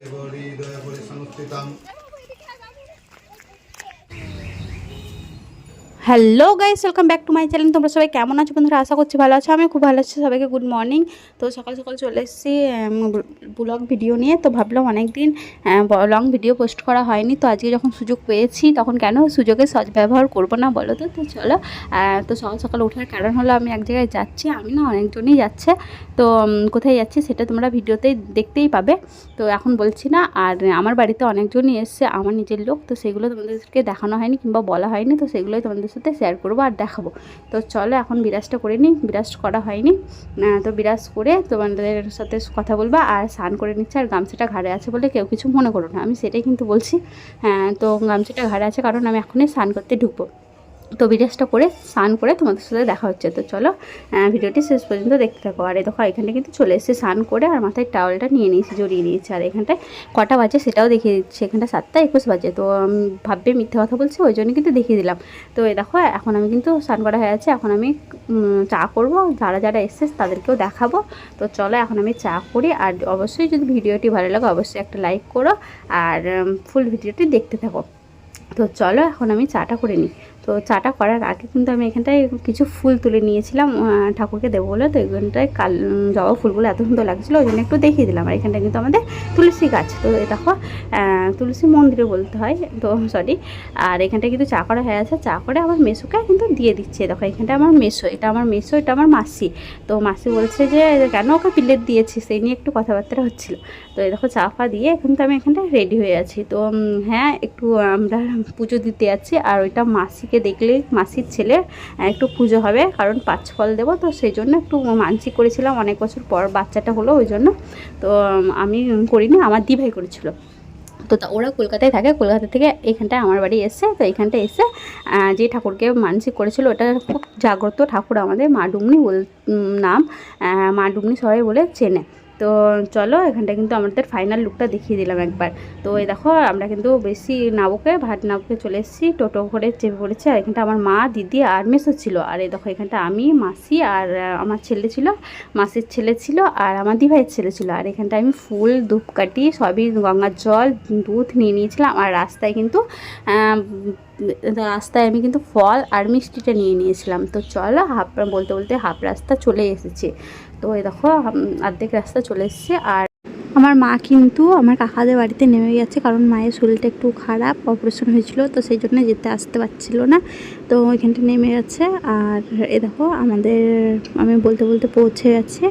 দেবরি দয়া করে সংস্থিতাম hello guys, welcome back to my channel. তোমরা সবাই কেমন আছো বন্ধুরা? আশা করছি ভালো আছো। আমি খুব ভালো আছি, সবাইকে গুড মর্নিং। তো সকাল সকাল চলে এসেছি ব্লগ ভিডিও নিয়ে। তো ভাবলাম অনেক দিন লং ভিডিও পোস্ট করা হয়নি। তো আজকে যখন সুযোগ পেয়েছি, তখন কেন সুযোগের সৎ ব্যবহার করব না বলো তো? তো চলো তো সকাল সকাল ওঠার কারণ হলো আমি এক জায়গায় যাচ্ছি, আমি না অনেকজনই যাচ্ছে। তো কোথায় যাচ্ছি সেটা তোমরা ভিডিওতেই দেখতেই পাবে। তো এখন বলছি না, আর আমার বাড়িতে অনেকজনই এসছে, আমার নিজের লোক। তো সেগুলো তোমাদেরকে দেখানো হয়নি কিংবা বলা হয়নি। তো সেগুলোই তোমাদের সাথে শেয়ার করব আর দেখাবো। তো চলো এখন বিরাজটা করে নিই, বিরাজ করা হয়নি। তো বিরাজ করে তোমাদের সাথে কথা বলবা আর স্নান করে নিচ্ছে আর গামছাটা ঘাড়ে আছে বলে কেউ কিছু মনে করো না। আমি সেটাই কিন্তু বলছি। হ্যাঁ তো গামছাটা ঘাড়ে আছে কারণ আমি এখনই স্নান করতে ঢুকবো। তো বিরাজটা করে স্নান করে তোমাদের সাথে দেখা হচ্ছে। তো চলো ভিডিওটি শেষ পর্যন্ত দেখতে থাকো। আর দেখো, এখানে কিন্তু চলে এসেছে স্নান করে আর মাথায় টাওয়ালটা নিয়ে নিয়েছি, জড়িয়ে নিয়েছি। আর এখানটায় কটা বাজে সেটাও দেখিয়ে দিচ্ছি। এখানটা সাতটা একুশ বাজে। তো ভাববে মিথ্যে কথা বলছি, ওই জন্য কিন্তু দেখিয়ে দিলাম। তো এই দেখো, এখন আমি কিন্তু স্নান করা হয়ে আছে এখন আমি চা করব। যারা যারা এসছে তাদেরকেও দেখাবো। তো চলো, এখন আমি চা করি। আর অবশ্যই যদি ভিডিওটি ভালো লাগে, অবশ্যই একটা লাইক করো। আর ফুল ভিডিওটি দেখতে থাকো। তো চলো, এখন আমি চাটা করে নিই। তো চাটা করার আগে কিন্তু আমি এখানটায় কিছু ফুল তুলে নিয়েছিলাম ঠাকুরকে দেবো বলে। তো এখানটায় কাল জবা ফুলগুলো এত সুন্দর লাগছিল, ওই জন্য একটু দেখিয়ে দিলাম। আর এখানটা কিন্তু আমাদের তুলসী গাছ। তো দেখো তুলসী মন্দিরে বলতে হয়, তো সরি আর এখানটায় কিন্তু চা করা হয়ে আছে। চা করে আমার মেসোকে কিন্তু দিয়ে দিচ্ছে। দেখো, এখানটা আমার মেসো, এটা আমার মেসো, এটা আমার মাসি। তো মাসি বলছে যে, কেন ওকে প্লেট দিয়েছি সেই নিয়ে একটু কথাবার্তা হচ্ছিল। তো এই দেখো, চা ফা দিয়ে এখন তো আমি এখানটা রেডি হয়ে আছি। তো হ্যাঁ একটু আমরা পুজো দিতে যাচ্ছি। আর ওইটা মাসিকে দেখলে, মাসির ছেলে একটু পুজো হবে, কারণ পাঁচ ফল দেবো, তো সেই জন্য একটু মানসিক করেছিলাম। অনেক বছর পর বাচ্চাটা হলো, ওই জন্য। তো আমি করিনি, আমার দিভাই করেছিল। তো ওরা কলকাতায় থাকে, কলকাতা থেকে এখানটায় আমার বাড়ি এসছে তো এখানটায় এসে যে ঠাকুরকে মানসিক করেছিল, ওটা খুব জাগ্রত ঠাকুর আমাদের, মা ডুমনি বল নাম মা ডুমনি সবাই বলে চেনে। তো চলো এখানটা কিন্তু আমাদের ফাইনাল লুকটা দেখিয়ে দিলাম একবার। তো এই দেখো, আমরা কিন্তু বেশি নাবকে, ভাট নাবকে চলে এসেছি, টোটো করে চেপে পড়েছি। আর এখানটা আমার মা, দিদি আর মেসো ছিল। আর এই দেখো, এখানটা আমি, মাসি আর আমার ছেলে ছিল। মাসির ছেলে ছিল আর আমার দিভাইয়ের ছেলে ছিল। আর এখানটা আমি ফুল ধূপকাঠি, সবই গঙ্গার জল, দুধ নিয়ে নিয়েছিলাম। আর রাস্তায় কিন্তু রাস্তায় আমি কিন্তু ফল আর মিষ্টিটা নিয়ে নিয়েছিলাম। তো চলো, হাফ, বলতে বলতে হাফ রাস্তা চলে এসেছে। তো এই দেখো অর্ধেক রাস্তা চলে এসেছে। আর আমার মা কিন্তু আমার কাকাদের বাড়িতে নেমে গেছে কারণ মায়ের শরীরটা একটু খারাপ অপারেশন হয়েছিল, তো সেই জন্য যেতে আসতে পারছিল না। তো ওইখানটা নেমে গেছে। আর এ দেখো, আমাদের, আমি বলতে বলতে পৌঁছে গেছে।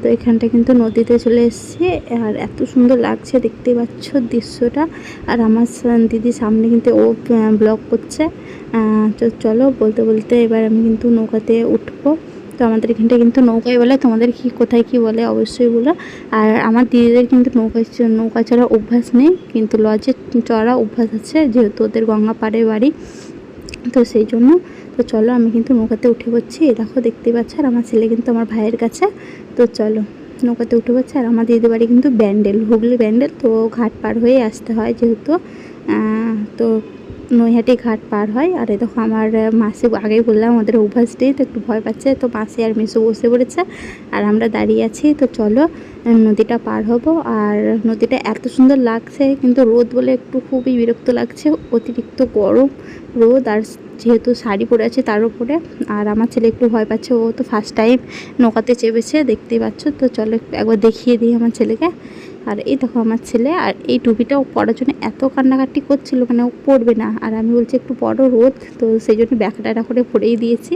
তো এখানটা কিন্তু নদীতে চলে এসেছে। আর এত সুন্দর লাগছে, দেখতেই পাচ্ছ দৃশ্যটা। আর আমার দিদি সামনে কিন্তু ও ব্লগ করছে। তো চলো, বলতে বলতে এবার আমি কিন্তু নৌকাতে উঠবো। তো আমাদের এখানটা কিন্তু নৌকায় বলে। তোমাদের কি, কোথায় কি বলে অবশ্যই বলো। আর আমার দিদিদের কিন্তু নৌকায় নৌকা চড়া অভ্যাস নেই, কিন্তু লজে চড়া অভ্যাস আছে, যেহেতু ওদের গঙ্গা পাড়ে বাড়ি। তো সেই জন্য, তো চলো আমি কিন্তু নৌকাতে উঠে পড়ছি। দেখো, দেখতেই পাচ্ছ, আর আমার ছেলে কিন্তু আমার ভাইয়ের কাছে। তো চলো, নৌকাতে উঠে পড়ছে। আর আমার দিদির বাড়ি কিন্তু ব্যান্ডেল, হুগলি ব্যান্ডেল। তো ঘাট পার হয়ে আসতে হয় যেহেতু। তো নৈহাটি ঘাট পার হয়। আর দেখো আমার মাসি আগেই বললাম আমাদের অভ্যাস নেই তো একটু ভয় পাচ্ছে। তো মাসি আর মেসো বসে পড়েছে আর আমরা দাঁড়িয়ে আছি। তো চলো নদীটা পার হব। আর নদীটা এত সুন্দর লাগছে, কিন্তু রোদ বলে একটু খুবই বিরক্ত লাগছে। অতিরিক্ত গরম রোদ, আর যেহেতু শাড়ি পরে আছে তার উপরে। আর আমার ছেলে একটু ভয় পাচ্ছে, ও তো ফার্স্ট টাইম নৌকাতে চেপেছে, দেখতেই পাচ্ছ। তো চলো একবার দেখিয়ে দিই আমার ছেলেকে। আর এই দেখো আমার ছেলে, আর এই টুপিটাও পরার জন্য এত কান্নাকাটি করছিল মানে ও পরবে না। আর আমি বলছি, একটু বড় রোদ। তো সেই জন্য ব্যাকটা করে পরেই দিয়েছি।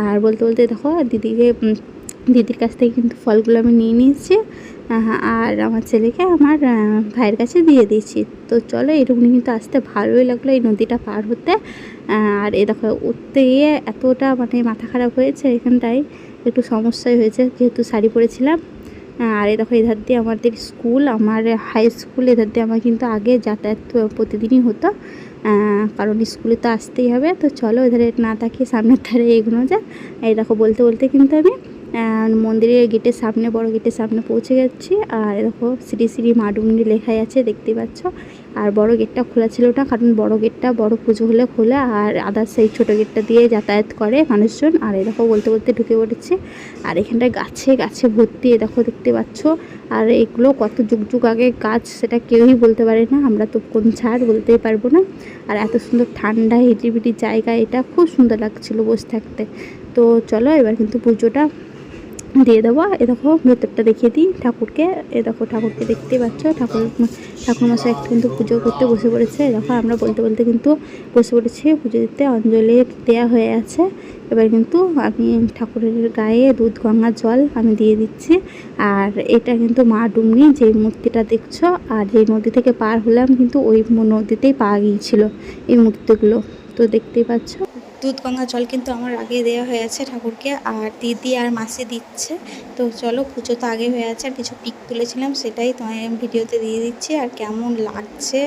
আর বলতে বলতে দেখো, দিদিকে দিদির কাছ থেকে কিন্তু ফলগুলো আমি নিয়ে নিয়েছি। আর আমার ছেলেকে আমার ভাইয়ের কাছে দিয়ে দিয়েছি। তো চলো এরকমই কিন্তু আসতে ভালোই লাগল এই নদীটা পার হতে। আর এ দেখো, উঠতে গিয়ে এতটা মানে মাথা খারাপ হয়েছে এখানটায়, একটু সমস্যাই হয়েছে, যেহেতু শাড়ি পরেছিলাম। আর এ দেখো, এধার দিয়ে আমাদের স্কুল, আমার হাই স্কুল এধার দিয়ে আমার কিন্তু আগে যাতায়াত প্রতিদিনই হতো। কারণ স্কুলে তো আসতেই হবে। তো চলো এধারে না তাকিয়ে সামনের ধারে এগোনো যায় এই দেখো, বলতে বলতে কিন্তু আমি মন্দিরের গেটের সামনে, বড় গেটের সামনে পৌঁছে যাচ্ছি। আর দেখো, শ্রী শ্রী মাডুমনি লেখাই আছে, দেখতে পাচ্ছ? আর বড় গেটটা খোলা ছিল না কারণ বড় গেটটা, বড় পুজো হলে খোলা আর আদার সেই ছোটো গেটটা দিয়ে যাতায়াত করে মানুষজন। আর দেখো বলতে বলতে ঢুকে পড়েছে। আর এখানটায় গাছে গাছে ভর্তি এ দেখো দেখতে পাচ্ছ। আর এগুলো কত যুগ যুগ আগে গাছ, সেটা কেউই বলতে পারে না। আমরা তো কোন ছাড় বলতেই পারব না। আর এত সুন্দর ঠান্ডা হিটিবিটি জায়গা, এটা খুব সুন্দর লাগছিল বসে থাকতে। তো চলো এবার কিন্তু পুজোটা দিয়ে দেবো। এ দেখো, ভেতরটা দেখিয়ে দিই ঠাকুরকে। এ দেখো, ঠাকুরকে দেখতেই পাচ্ছ। ঠাকুর ঠাকুর মশাই একটা কিন্তু পুজো করতে বসে পড়েছে। দেখো, আমরা বলতে বলতে কিন্তু বসে পড়েছি। পুজো দিতে অঞ্জলি দেওয়া হয়ে আছে। এবার কিন্তু আমি ঠাকুরের গায়ে দুধ, গঙ্গা জল আমি দিয়ে দিচ্ছি। আর এটা কিন্তু মা ডুমনি যে মূর্তিটা দেখছ, আর যে নদী থেকে পার হলাম কিন্তু ওই নদীতেই পাওয়া গিয়েছিল এই মূর্তিগুলো। তো দেখতেই পাচ্ছ। দুধ, গঙ্গা জল কিন্তু আমার আগে দেওয়া হয়ে আছে ঠাকুরকে, আর দিদি আর মাসি দিচ্ছে। তো চলো পুজো তো আগে হয়ে আছে, আর কিছু পিক তুলেছিলাম সেটাই তোমায় ভিডিওতে দিয়ে দিচ্ছি, আর কেমন লাগছে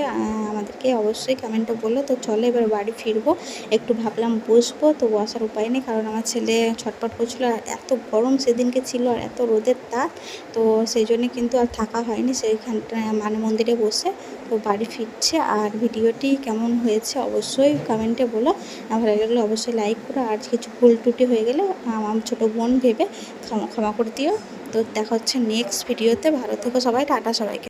আমাদেরকে অবশ্যই কমেন্টে বলো। তো চলো এবার বাড়ি ফিরবো, একটু ভাবলাম বসবো, তো বসার উপায় নেই, কারণ আমার ছেলে ছটপট করছিল, আর এত গরম সেদিনকে ছিল, আর এত রোদের তাপ, তো সেই জন্য কিন্তু আর থাকা হয়নি, সেইখানটা মানে মন্দিরে বসে। তো বাড়ি ফিরছে আর ভিডিওটি কেমন হয়েছে অবশ্যই কমেন্টে বলো। আমার ভালো লাগলে অবশ্যই লাইক করো। আর কিছু ভুল টুটি হয়ে গেলে আমার ছোটো বোন ভেবে ক্ষমা ক্ষমা করে দিও। তো দেখা হচ্ছে নেক্সট ভিডিওতে ভালো থেকো সবাই, টাটা সবাইকে।